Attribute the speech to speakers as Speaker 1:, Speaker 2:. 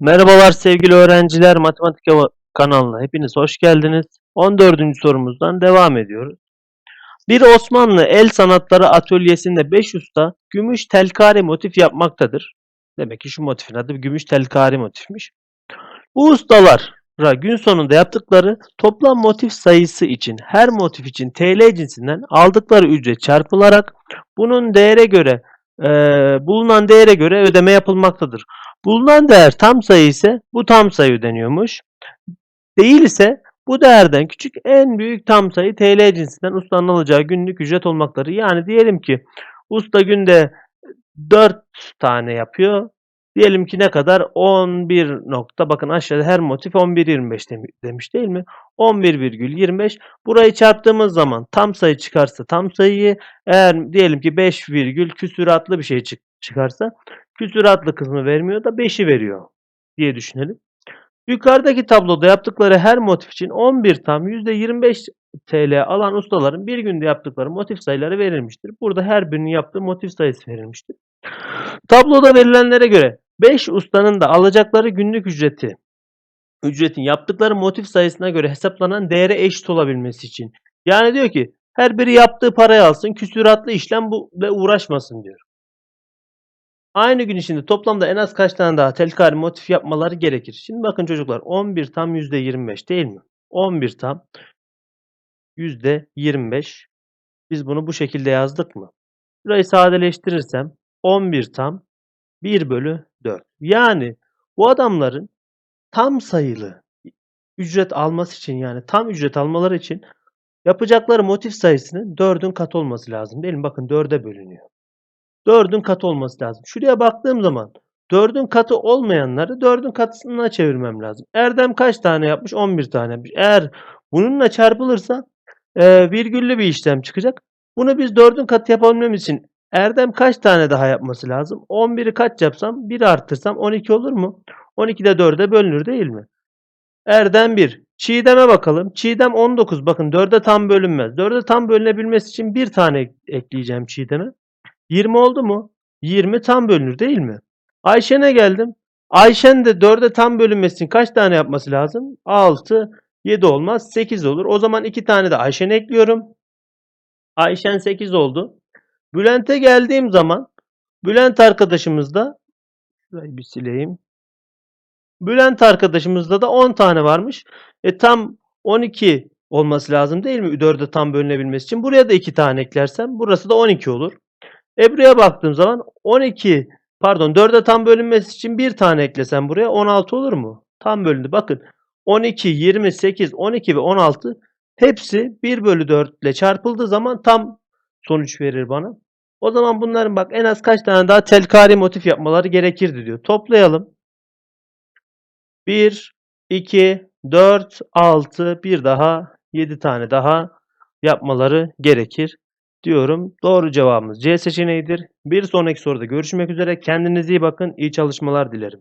Speaker 1: Merhabalar sevgili öğrenciler, Matematik kanalına hepiniz hoş geldiniz. 14. sorumuzdan devam ediyoruz. Bir Osmanlı el sanatları atölyesinde 5 usta gümüş telkari motif yapmaktadır. Demek ki şu motifin adı gümüş telkari motifmiş. Bu ustalara gün sonunda yaptıkları toplam motif sayısı için her motif için TL cinsinden aldıkları ücret çarpılarak bunun değere göre eee, bulunan değere göre ödeme yapılmaktadır. Bulunan değer tam sayı ise bu tam sayı ödeniyormuş. Değil ise bu değerden küçük en büyük tam sayı TL cinsinden ustanın alacağı günlük ücret olmaktadır. Yani diyelim ki usta günde 4 tane yapıyor. Diyelim ki ne kadar? 11 nokta. Bakın aşağıda her motif 11.25 demi- demiş değil mi? 11,25. Burayı çarptığımız zaman tam sayı çıkarsa tam sayıyı eğer diyelim ki 5 virgül küsuratlı bir şey çık- çıkarsa küsuratlı kısmı vermiyor da 5'i veriyor diye düşünelim. Yukarıdaki tabloda yaptıkları her motif için 11 tam %25 TL alan ustaların bir günde yaptıkları motif sayıları verilmiştir. Burada her birinin yaptığı motif sayısı verilmiştir. Tabloda verilenlere göre 5 ustanın da alacakları günlük ücreti ücretin yaptıkları motif sayısına göre hesaplanan değere eşit olabilmesi için. Yani diyor ki her biri yaptığı parayı alsın, küsuratlı işlem bu ve uğraşmasın diyor. Aynı gün içinde toplamda en az kaç tane daha telkari motif yapmaları gerekir? Şimdi bakın çocuklar 11 tam %25 değil mi? 11 tam %25. Biz bunu bu şekilde yazdık mı? Burayı sadeleştirirsem 11 tam 1 bölü 4. Yani bu adamların tam sayılı ücret alması için yani tam ücret almaları için yapacakları motif sayısının 4'ün katı olması lazım değil mi? Bakın 4'e bölünüyor. 4'ün katı olması lazım. Şuraya baktığım zaman 4'ün katı olmayanları 4'ün katısına çevirmem lazım. Erdem kaç tane yapmış? 11 tane yapmış. Eğer bununla çarpılırsa e, virgüllü bir işlem çıkacak. Bunu biz 4'ün katı yapabilmemiz için Erdem kaç tane daha yapması lazım? 11'i kaç yapsam? 1 arttırsam 12 olur mu? 12 de 4'e bölünür değil mi? Erdem 1. Çiğdem'e bakalım. Çiğdem 19. Bakın 4'e tam bölünmez. 4'e tam bölünebilmesi için bir tane ekleyeceğim Çiğdem'e. 20 oldu mu? 20 tam bölünür değil mi? Ayşen'e geldim. Ayşen de 4'e tam bölünmesi için kaç tane yapması lazım? 6, 7 olmaz. 8 olur. O zaman 2 tane de Ayşen ekliyorum. Ayşen 8 oldu. Bülent'e geldiğim zaman Bülent arkadaşımız da şurayı bir sileyim. Bülent arkadaşımızda da 10 tane varmış. E tam 12 olması lazım değil mi? 4'e tam bölünebilmesi için. Buraya da 2 tane eklersem burası da 12 olur. Ebru'ya baktığım zaman 12 pardon 4'e tam bölünmesi için bir tane eklesem buraya 16 olur mu? Tam bölündü. Bakın 12, 28, 12 ve 16 hepsi 1 bölü 4 ile çarpıldığı zaman tam sonuç verir bana. O zaman bunların bak en az kaç tane daha telkari motif yapmaları gerekirdi diyor. Toplayalım. 1, 2, 4, 6, bir daha 7 tane daha yapmaları gerekir diyorum. Doğru cevabımız C seçeneğidir. Bir sonraki soruda görüşmek üzere. Kendinize iyi bakın. İyi çalışmalar dilerim.